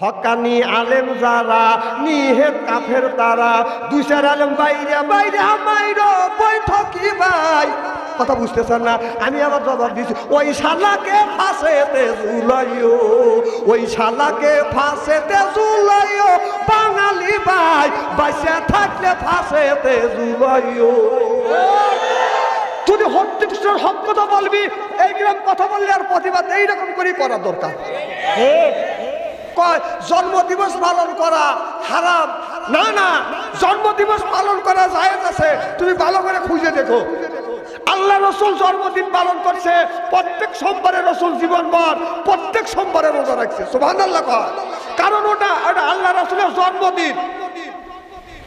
হকানি আলেম যারা নিহেত কাফের তারা দুইশার আলেম বাইরে বাইরে মাইর বৈঠকি ভাই? কথা বুঝতেছেন না? আমি আবার জবাব দিচ্ছি ওই শালাকে ফাঁসেতে জুলাইও ওই শালাকে ফাঁসেতে জুলাইও বাঙালি ভাই, বাইসে থাকলে ফাঁসেতে জুলাইও তুই হত্যুষ্টের হক কথা বলবি এইরকম কথা বললে আর প্রতিবাদ এইরকম করেই করা দরকার। কয়, জন্মদিবস পালন করা হারাম। না না, জন্মদিবস পালন করা জায়েজ আছে। তুমি ভালো করে খুঁজে দেখো। আল্লাহ রসুল জন্মদিন পালন করছে, প্রত্যেক সোমবারে রসুল জীবনভর প্রত্যেক সোমবারে রোজা রাখছে। সুভান আল্লাহ কারণ ওটা ওটা আল্লাহ রসুলের জন্মদিন।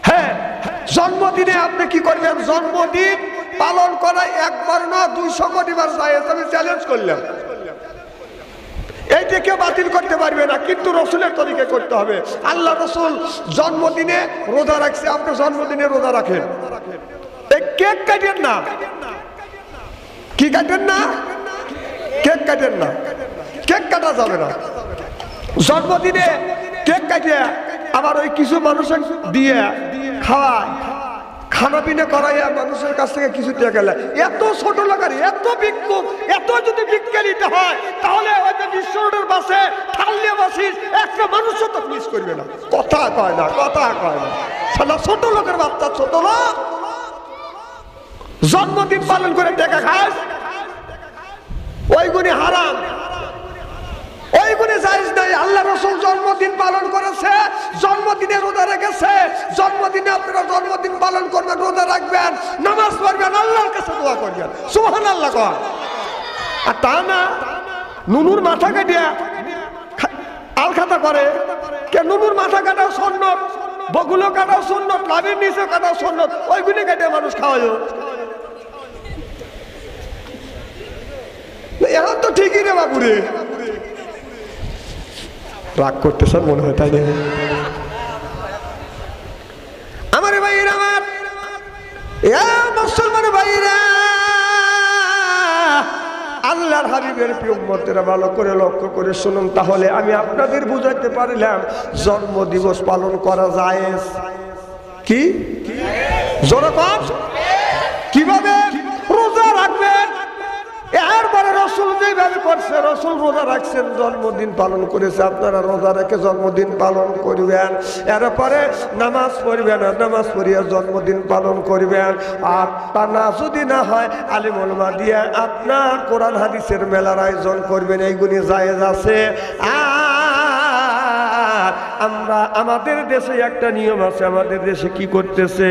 হ্যাঁ জন্মদিনে আপনি কি করবেন? জন্মদিন পালন করা একবার না, দুইশো কোটি বার জায়েজ। আমি চ্যালেঞ্জ করলাম। এইটা কেউ বাতিল করতে পারবে না, কিন্তু রসুলের তরিকে করতে হবে। আল্লাহ রসুল জন্মদিনে রোজা রাখছে, আপনি জন্মদিনে রোজা রাখেন। কেক কাটেন না। কি কাটেন না? কেক কাটেন না। কেক কাটা যাবে না। জন্মদিনে কেক কাটিয়ে আবার ওই কিছু মানুষের দিয়ে খাওয়ায়। খানা পিনা করাইয়া মানুষের কাছ থেকে কিছু দিয়ে গেলে এত ছোট লাগার, এত বিক্ষোভ এত যদি বিজ্ঞানীতে হয়, তাহলে যে বাসে একটা তো মিস করবে না। কথা কয় না, কথা কয় না। সালা ছোট লোকের বাচ্চা, ছোট লোক। জন্মদিন পালন করে দেখা খাস ওইগুলি হারাম। আল্লাহ রসুল জন্মদিন পালন করেছে, জন্মদিনে রোজা রেখেছে। জন্মদিনে আপনারা জন্মদিন পালন করবেন, রোজা রাখবেন, নামাজ পড়বেন, আল্লাহর কাছে দোয়া করবেন। সুহান আল্লাহ কর আর তা না, নুনুর মাথা কাটিয়া আল খাতা করে। কে নুনুর মাথা কাটাও সন্ন্যত বগুলো কাটাও সন্ন্যত লাভের নিচে কাটাও সন্ন্যত ওইগুলি কাটিয়ে মানুষ খাওয়ায় এখন তো ঠিকই রে বাবুরে রাগ করতেছেন মনে হয়, তাই না? আমার ভাইয়ের আমার। মুসলমান ভাইরা আল্লাহর হাবিবের প্রিয় উম্মতেরা ভালো করে লক্ষ্য করে শুনুন, তাহলে আমি আপনাদের বুঝাইতে পারলাম জন্ম দিবস পালন করা যায় কি? জনকম যেভাবে করছে, রসুল রোজা রাখছেন, জন্মদিন পালন করেছে, আপনারা রোজা রেখে জন্মদিন পালন করবেন। এরপরে নামাজ পড়বেন নামাজ পড়িয়া জন্মদিন পালন করবেন। আর তা না যদি না হয় আলিমুলমা দিয়ে আপনার কোরআন হাদিসের মেলার আয়োজন করবেন, এইগুলি জায়েজ আছে। আর আমরা আমাদের দেশে একটা নিয়ম আছে, আমাদের দেশে কি করতেছে?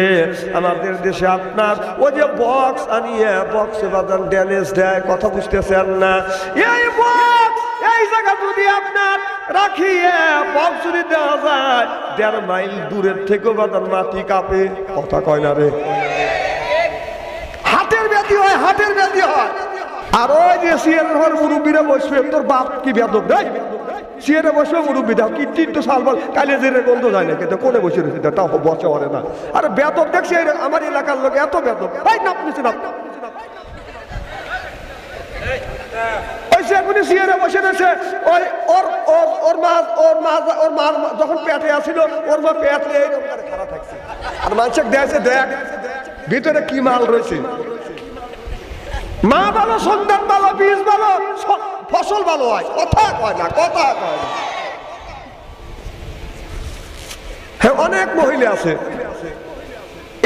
আমাদের দেশে আপনার ওই যে বক্স আনিয়ে বক্সে বাজান ড্যামেজ দেয়, কথা বুঝতেছেন না? এই বক্স এই জায়গা যদি আপনার রাখিয়ে বক্স যদি দেওয়া যায়, দেড় মাইল দূরের থেকেও বাজান মাটি কাঁপে, কথা কয় না রে। হাতের ব্যাধি হয় হাতের ব্যাধি হয়। আর ওই যে ঘর মুরব্বীরা বসবে, তোর বাপ কি বেদক দেয় সিএরে বসবে মুরব্বী দাও কি তিন তো সাল বল কালে জেরে গন্ধ যায় না কিন্তু কোনে বসে রয়েছে? তাও বসে ওরে না। আরে বেদক দেখছি আমার এলাকার লোক এত বেদক এই নাপ নিচে নাপ বসে ওর মা ওর মা, ওর ভিতরে কি মাল রয়েছে? মা ভালো সন্তান ভালো বীজ ভালো হয়। কথা কয় না, কথা কয় না। হ্যাঁ অনেক মহিলা আছে।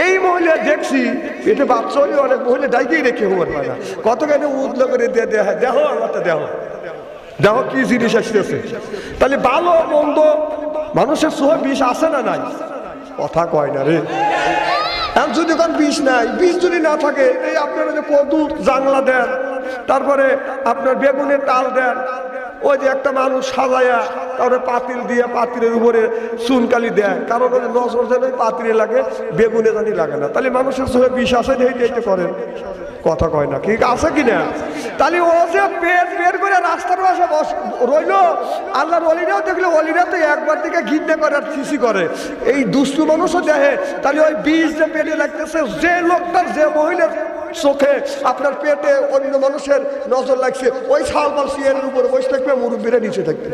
এই মহিলা দেখছি, এটা বাচ্চা অনেক মহিলা ডাইকেই রেখে হওয়ার পায় না। কত কেন উদ্যোগ করে দিয়ে দেহ আমারটা দেহ দেহ কি জিনিস আসতেছে। তাহলে ভালো, মন্দ, মানুষের সহ বিষ আছে না নাই? কথা কয় না রে। এখন যদি কোন বিষ নাই, বিষ যদি না থাকে, এই আপনার যে কদু জাংলা দেন তারপরে আপনার বেগুনের তাল দেন। ওই যে একটা মানুষ সাজায়া তারপরে পাতিল দিয়ে পাতিলের উপরে চুনকালি দেয়। কারণ ওই নজর যেন পাতিলে লাগে, বেগুনে জানি লাগে না। তাহলে মানুষের সঙ্গে আছে এইটা এইটা করেন। কথা কয় না। কি আছে কি না? তাহলে ও যে পেট বের করে রাস্তার পাশে রইল, আল্লাহর অলিরাও দেখলে অলিরা তো একবার দিকে ঘিন্নে করে আর খিসি করে। এই দুষ্টু মানুষও দেখে, তাহলে ওই বীজ যে পেটে লাগতেছে, যে লোকটার, যে মহিলার চোখে আপনার পেটে অন্য মানুষের নজর লাগছে। ওই শাল মাল সিয়ারের উপর বসে থাকবে, মুরব্বীরা নিচে থাকবে।